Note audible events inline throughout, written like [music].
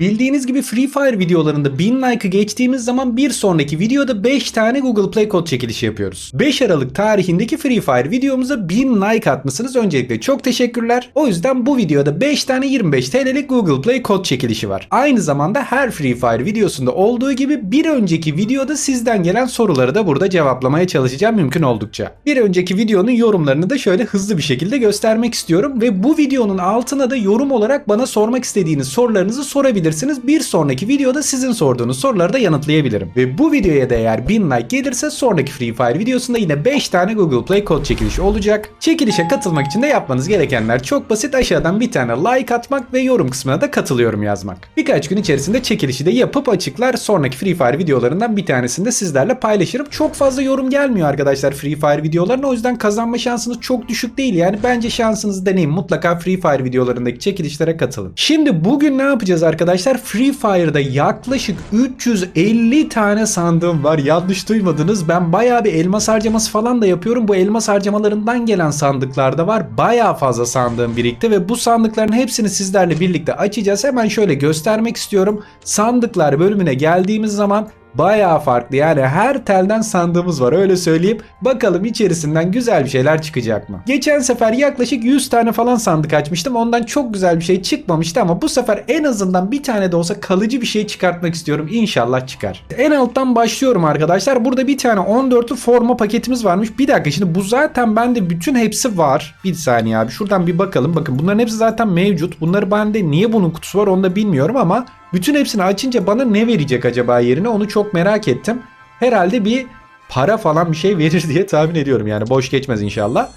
Bildiğiniz gibi Free Fire videolarında 1000 like'ı geçtiğimiz zaman bir sonraki videoda 5 tane Google Play kod çekilişi yapıyoruz. 5 Aralık tarihindeki Free Fire videomuza 1000 like atmışsınız. Öncelikle çok teşekkürler. O yüzden bu videoda 5 tane 25 TL'lik Google Play kod çekilişi var. Aynı zamanda her Free Fire videosunda olduğu gibi bir önceki videoda sizden gelen soruları da burada cevaplamaya çalışacağım mümkün oldukça. Bir önceki videonun yorumlarını da şöyle hızlı bir şekilde göstermek istiyorum ve bu videonun altına da yorum olarak bana sormak istediğiniz sorularınızı sorabilirsiniz. Bir sonraki videoda sizin sorduğunuz soruları da yanıtlayabilirim. Ve bu videoya da eğer 1000 like gelirse sonraki Free Fire videosunda yine 5 tane Google Play kod çekilişi olacak. Çekilişe katılmak için de yapmanız gerekenler çok basit. Aşağıdan bir tane like atmak ve yorum kısmına da katılıyorum yazmak. Birkaç gün içerisinde çekilişi de yapıp açıklar. Sonraki Free Fire videolarından bir tanesini de sizlerle paylaşırım. Çok fazla yorum gelmiyor arkadaşlar Free Fire videolarına. O yüzden kazanma şansınız çok düşük değil. Yani bence şansınızı deneyin. Mutlaka Free Fire videolarındaki çekilişlere katılın. Şimdi bugün ne yapacağız arkadaşlar? Free Fire'da yaklaşık 350 tane sandığım var. Yanlış duymadınız. Ben bayağı bir elmas harcaması falan da yapıyorum. Bu elmas harcamalarından gelen sandıklar da var. Bayağı fazla sandığım birikti ve bu sandıkların hepsini sizlerle birlikte açacağız. Hemen şöyle göstermek istiyorum. Sandıklar bölümüne geldiğimiz zaman bayağı farklı. Yani her telden sandığımız var öyle söyleyeyim. Bakalım içerisinden güzel bir şeyler çıkacak mı? Geçen sefer yaklaşık 100 tane falan sandık açmıştım. Ondan çok güzel bir şey çıkmamıştı ama bu sefer en azından bir tane de olsa kalıcı bir şey çıkartmak istiyorum. İnşallah çıkar. En alttan başlıyorum arkadaşlar. Burada bir tane 14'lü forma paketimiz varmış. Bir dakika şimdi bu zaten bende bütün hepsi var. Bir saniye abi şuradan bir bakalım. Bakın bunların hepsi zaten mevcut. Bunları bende niye bunun kutusu var onu da bilmiyorum ama bütün hepsini açınca bana ne verecek acaba yerine onu çok merak ettim. Herhalde bir para falan bir şey [laughs] verir diye tahmin ediyorum yani boş geçmez inşallah.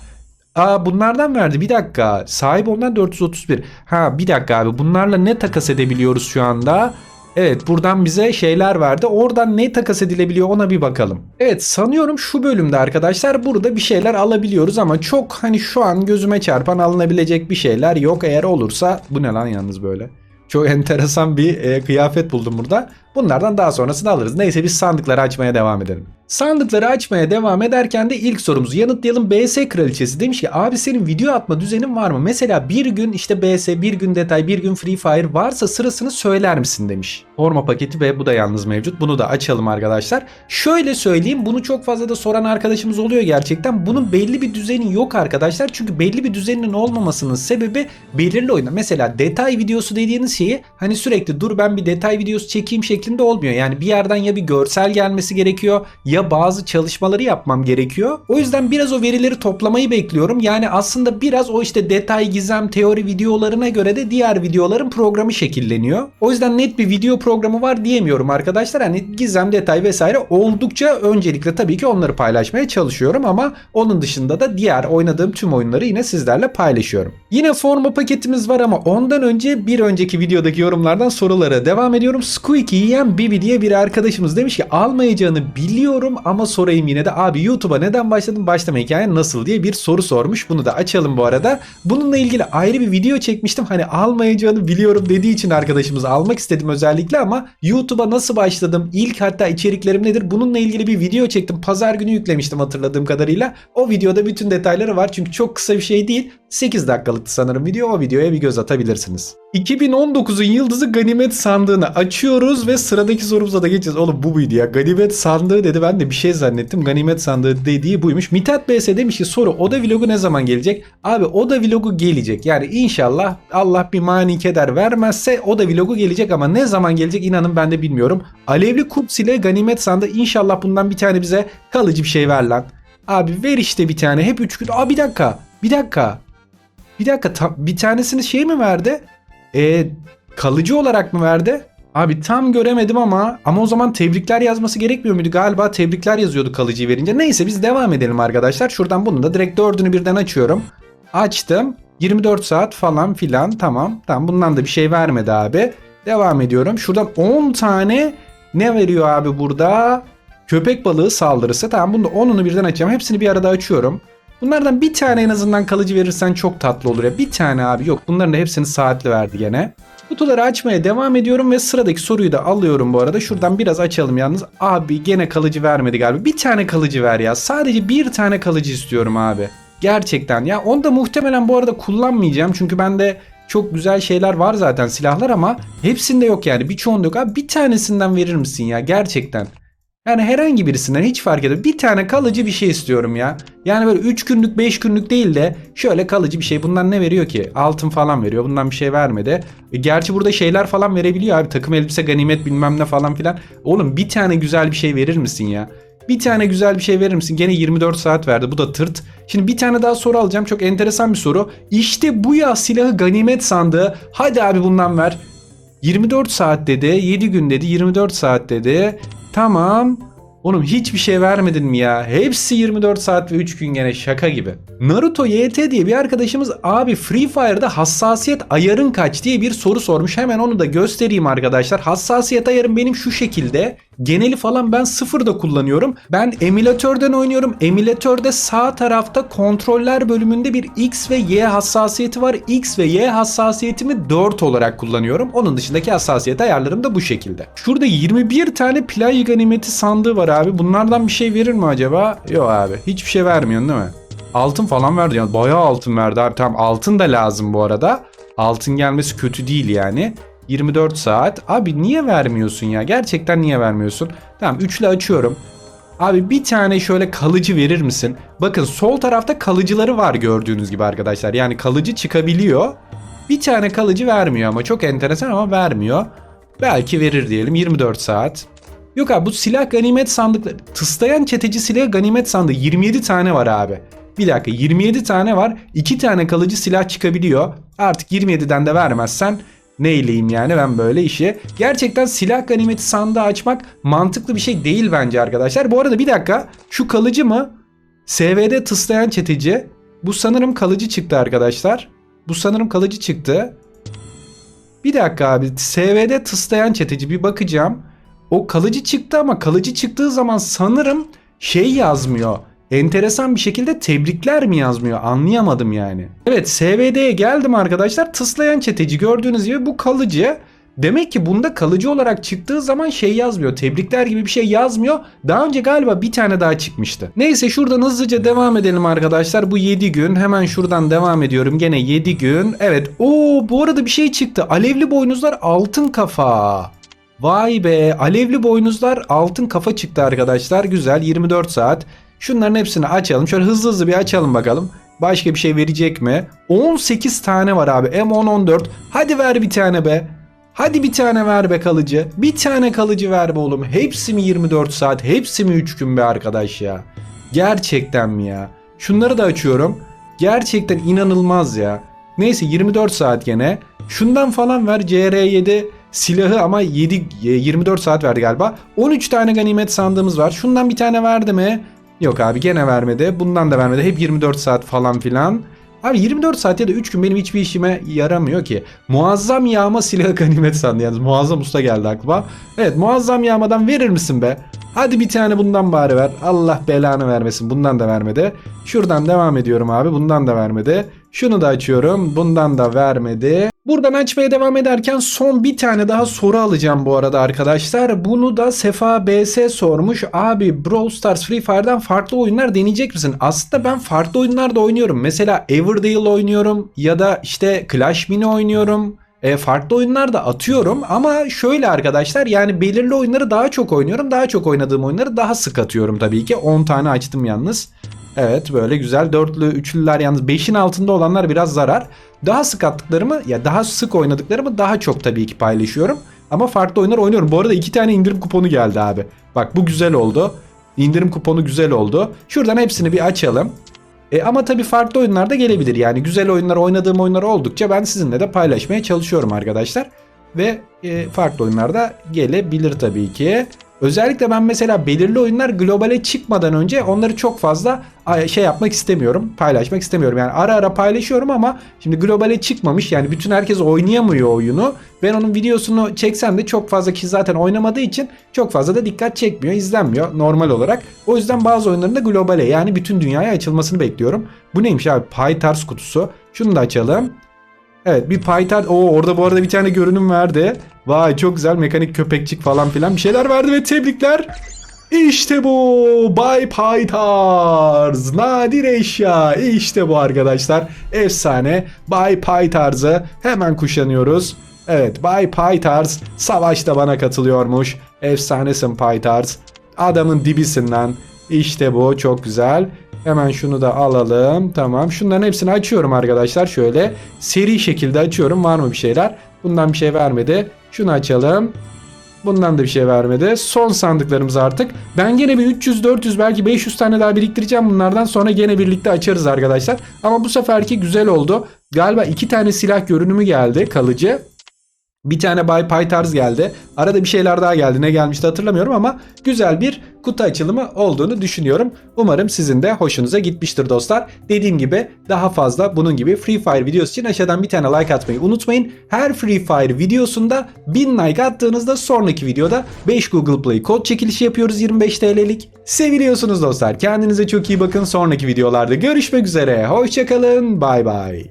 Aa bunlardan verdi bir dakika. Sahip ondan 431. Ha bir dakika abi bunlarla ne takas edebiliyoruz şu anda? Evet buradan bize şeyler verdi. Oradan ne takas edilebiliyor ona bir bakalım. Evet sanıyorum şu bölümde arkadaşlar burada bir şeyler alabiliyoruz ama çok hani şu an gözüme çarpan alınabilecek bir şeyler yok. Eğer olursa bu ne lan yalnız böyle. Çok enteresan bir e, kıyafet buldum burada. Bunlardan daha sonrasını alırız. Neyse biz sandıkları açmaya devam edelim. Sandıkları açmaya devam ederken de ilk sorumuzu yanıtlayalım. BS kraliçesi demiş ki abi senin video atma düzenin var mı? Mesela bir gün işte BS, bir gün detay, bir gün Free Fire varsa sırasını söyler misin demiş. Forma paketi ve bu da yalnız mevcut. Bunu da açalım arkadaşlar. Şöyle söyleyeyim bunu çok fazla da soran arkadaşımız oluyor gerçekten. Bunun belli bir düzeni yok arkadaşlar. Çünkü belli bir düzeninin olmamasının sebebi belirli oyunda. Mesela detay videosu dediğiniz şeyi hani sürekli dur ben bir detay videosu çekeyim şeklinde olmuyor. Yani bir yerden ya bir görsel gelmesi gerekiyor ya bazı çalışmaları yapmam gerekiyor. O yüzden biraz o verileri toplamayı bekliyorum. Yani aslında biraz o işte detay, gizem, teori videolarına göre de diğer videoların programı şekilleniyor. O yüzden net bir video programı var diyemiyorum arkadaşlar. Hani gizem, detay vesaire oldukça öncelikle tabii ki onları paylaşmaya çalışıyorum ama onun dışında da diğer oynadığım tüm oyunları yine sizlerle paylaşıyorum. Yine forma paketimiz var ama ondan önce bir önceki videodaki yorumlardan sorulara devam ediyorum. Squeaky yiyen Bibi diye bir arkadaşımız demiş ki almayacağını biliyorum ama sorayım yine de abi YouTube'a neden başladın başlama hikayen nasıl diye bir soru sormuş. Bunu da açalım bu arada. Bununla ilgili ayrı bir video çekmiştim. Hani almayacağını biliyorum dediği için arkadaşımız almak istedim özellikle ama YouTube'a nasıl başladım? İlk hatta içeriklerim nedir? Bununla ilgili bir video çektim. Pazar günü yüklemiştim hatırladığım kadarıyla. O videoda bütün detayları var çünkü çok kısa bir şey değil. 8 dakikalıktı sanırım video. O videoya bir göz atabilirsiniz. 2019'un yıldızı ganimet sandığını açıyoruz ve sıradaki sorumuza da geçeceğiz. Oğlum bu muydu ya? Ganimet sandığı dedi. Ben de bir şey zannettim. Ganimet sandığı dediği buymuş. Mithat BS demiş ki soru Oda vlogu ne zaman gelecek? Abi Oda vlogu gelecek. Yani inşallah Allah bir mani keder vermezse Oda vlogu gelecek ama ne zaman gelecek inanın ben de bilmiyorum. Alevli kups ile ganimet sandığı inşallah bundan bir tane bize kalıcı bir şey ver lan. Abi ver işte bir tane. Hep 3 gün. Aa bir dakika. Bir dakika. Bir dakika. ta- bir tanesini şey mi verdi? E, kalıcı olarak mı verdi? Abi tam göremedim ama ama o zaman tebrikler yazması gerekmiyor muydu? Galiba tebrikler yazıyordu kalıcıyı verince. Neyse biz devam edelim arkadaşlar. Şuradan bunu da direkt dördünü birden açıyorum. Açtım. 24 saat falan filan tamam. Tamam bundan da bir şey vermedi abi. Devam ediyorum. Şuradan 10 tane ne veriyor abi burada? Köpek balığı saldırısı. Tamam bunu da 10'unu birden açacağım. Hepsini bir arada açıyorum. Bunlardan bir tane en azından kalıcı verirsen çok tatlı olur ya. Bir tane abi yok. Bunların da hepsini saatli verdi gene. Kutuları açmaya devam ediyorum ve sıradaki soruyu da alıyorum bu arada. Şuradan biraz açalım yalnız. Abi gene kalıcı vermedi galiba. Bir tane kalıcı ver ya. Sadece bir tane kalıcı istiyorum abi. Gerçekten ya. Onu da muhtemelen bu arada kullanmayacağım. Çünkü bende çok güzel şeyler var zaten silahlar ama hepsinde yok yani. Birçoğunda yok. Abi bir tanesinden verir misin ya gerçekten? Yani herhangi birisinden hiç fark etmez. Bir tane kalıcı bir şey istiyorum ya. Yani böyle 3 günlük 5 günlük değil de şöyle kalıcı bir şey. Bundan ne veriyor ki? Altın falan veriyor. Bundan bir şey vermedi. E, gerçi burada şeyler falan verebiliyor abi. Takım elbise ganimet bilmem ne falan filan. Oğlum bir tane güzel bir şey verir misin ya? Bir tane güzel bir şey verir misin? Gene 24 saat verdi. Bu da tırt. Şimdi bir tane daha soru alacağım. Çok enteresan bir soru. İşte bu ya silahı ganimet sandığı. Hadi abi bundan ver. 24 saat dedi. 7 gün dedi. 24 saat dedi. Tamam. Oğlum hiçbir şey vermedin mi ya? Hepsi 24 saat ve 3 gün gene şaka gibi. Naruto YT diye bir arkadaşımız abi Free Fire'da hassasiyet ayarın kaç diye bir soru sormuş. Hemen onu da göstereyim arkadaşlar. Hassasiyet ayarım benim şu şekilde. Geneli falan ben sıfırda kullanıyorum. Ben emülatörden oynuyorum. Emülatörde sağ tarafta kontroller bölümünde bir X ve Y hassasiyeti var. X ve Y hassasiyetimi 4 olarak kullanıyorum. Onun dışındaki hassasiyet ayarlarım da bu şekilde. Şurada 21 tane play ganimeti sandığı var abi. Bunlardan bir şey verir mi acaba? Yok abi. Hiçbir şey vermiyorsun değil mi? Altın falan verdi yani. Bayağı altın verdi abi. Tamam altın da lazım bu arada. Altın gelmesi kötü değil yani. 24 saat. Abi niye vermiyorsun ya? Gerçekten niye vermiyorsun? Tamam üçlü açıyorum. Abi bir tane şöyle kalıcı verir misin? Bakın sol tarafta kalıcıları var gördüğünüz gibi arkadaşlar. Yani kalıcı çıkabiliyor. Bir tane kalıcı vermiyor ama çok enteresan ama vermiyor. Belki verir diyelim 24 saat. Yok abi bu silah ganimet sandıkları. Tıslayan çeteci silah ganimet sandığı 27 tane var abi. Bir dakika 27 tane var. 2 tane kalıcı silah çıkabiliyor. Artık 27'den de vermezsen neyleyim yani ben böyle işi. Gerçekten silah ganimeti sandığı açmak mantıklı bir şey değil bence arkadaşlar. Bu arada bir dakika şu kalıcı mı? SVD tıslayan çeteci. Bu sanırım kalıcı çıktı arkadaşlar. Bu sanırım kalıcı çıktı. Bir dakika abi SVD tıslayan çeteci bir bakacağım. O kalıcı çıktı ama kalıcı çıktığı zaman sanırım şey yazmıyor. Enteresan bir şekilde tebrikler mi yazmıyor anlayamadım yani. Evet SVD'ye geldim arkadaşlar tıslayan çeteci gördüğünüz gibi bu kalıcı. Demek ki bunda kalıcı olarak çıktığı zaman şey yazmıyor. Tebrikler gibi bir şey yazmıyor. Daha önce galiba bir tane daha çıkmıştı. Neyse şuradan hızlıca devam edelim arkadaşlar. Bu 7 gün. Hemen şuradan devam ediyorum. Gene 7 gün. Evet. Oo bu arada bir şey çıktı. Alevli boynuzlar altın kafa. Vay be. Alevli boynuzlar altın kafa çıktı arkadaşlar. Güzel. 24 saat. Şunların hepsini açalım. Şöyle hızlı hızlı bir açalım bakalım. Başka bir şey verecek mi? 18 tane var abi. M10-14. Hadi ver bir tane be. Hadi bir tane ver be kalıcı. Bir tane kalıcı ver be oğlum. Hepsi mi 24 saat? Hepsi mi 3 gün be arkadaş ya? Gerçekten mi ya? Şunları da açıyorum. Gerçekten inanılmaz ya. Neyse 24 saat gene. Şundan falan ver CR7 silahı ama 7 24 saat verdi galiba. 13 tane ganimet sandığımız var. Şundan bir tane verdi mi? Yok abi gene vermedi. Bundan da vermedi. Hep 24 saat falan filan. Abi 24 saat ya da 3 gün benim hiçbir işime yaramıyor ki. Muazzam yağma silah ganimet sandı. Yani muazzam usta geldi aklıma. Evet muazzam yağmadan verir misin be? Hadi bir tane bundan bari ver. Allah belanı vermesin. Bundan da vermedi. Şuradan devam ediyorum abi. Bundan da vermedi. Şunu da açıyorum. Bundan da vermedi. Buradan açmaya devam ederken son bir tane daha soru alacağım bu arada arkadaşlar. Bunu da Sefa BS sormuş. Abi Brawl Stars Free Fire'dan farklı oyunlar deneyecek misin? Aslında ben farklı oyunlar da oynuyorum. Mesela Everdale oynuyorum ya da işte Clash Mini oynuyorum. E, farklı oyunlar da atıyorum ama şöyle arkadaşlar yani belirli oyunları daha çok oynuyorum. Daha çok oynadığım oyunları daha sık atıyorum tabii ki. 10 tane açtım yalnız. Evet böyle güzel dörtlü üçlüler yalnız 5'in altında olanlar biraz zarar. Daha sık attıklarımı ya daha sık oynadıklarımı daha çok tabii ki paylaşıyorum. Ama farklı oyunlar oynuyorum. Bu arada iki tane indirim kuponu geldi abi. Bak bu güzel oldu. İndirim kuponu güzel oldu. Şuradan hepsini bir açalım. E, ama tabii farklı oyunlar da gelebilir. Yani güzel oyunlar oynadığım oyunlar oldukça ben sizinle de paylaşmaya çalışıyorum arkadaşlar. Ve e, farklı oyunlar da gelebilir tabii ki. Özellikle ben mesela belirli oyunlar globale çıkmadan önce onları çok fazla şey yapmak istemiyorum. Paylaşmak istemiyorum. Yani ara ara paylaşıyorum ama şimdi globale çıkmamış. Yani bütün herkes oynayamıyor oyunu. Ben onun videosunu çeksem de çok fazla ki zaten oynamadığı için çok fazla da dikkat çekmiyor, izlenmiyor normal olarak. O yüzden bazı oyunların da globale yani bütün dünyaya açılmasını bekliyorum. Bu neymiş abi? PyTars kutusu. Şunu da açalım. Evet bir PyTart. Oo orada bu arada bir tane görünüm verdi. Vay çok güzel mekanik köpekçik falan filan bir şeyler verdi ve tebrikler. İşte bu Bay Paytars nadir eşya işte bu arkadaşlar efsane Bay Paytars'ı hemen kuşanıyoruz Evet Bay Paytars savaşta bana katılıyormuş efsanesin Paytars adamın dibisinden işte bu çok güzel hemen şunu da alalım tamam şunların hepsini açıyorum arkadaşlar şöyle seri şekilde açıyorum var mı bir şeyler bundan bir şey vermedi şunu açalım Bundan da bir şey vermedi. Son sandıklarımız artık. Ben gene bir 300, 400 belki 500 tane daha biriktireceğim bunlardan. Sonra gene birlikte açarız arkadaşlar. Ama bu seferki güzel oldu. Galiba iki tane silah görünümü geldi kalıcı. Bir tane Bay Paytars geldi. Arada bir şeyler daha geldi. Ne gelmişti hatırlamıyorum ama güzel bir kutu açılımı olduğunu düşünüyorum. Umarım sizin de hoşunuza gitmiştir dostlar. Dediğim gibi daha fazla bunun gibi Free Fire videosu için aşağıdan bir tane like atmayı unutmayın. Her Free Fire videosunda 1000 like attığınızda sonraki videoda 5 Google Play kod çekilişi yapıyoruz 25 TL'lik. Seviliyorsunuz dostlar. Kendinize çok iyi bakın. Sonraki videolarda görüşmek üzere. Hoşçakalın. Bay bay.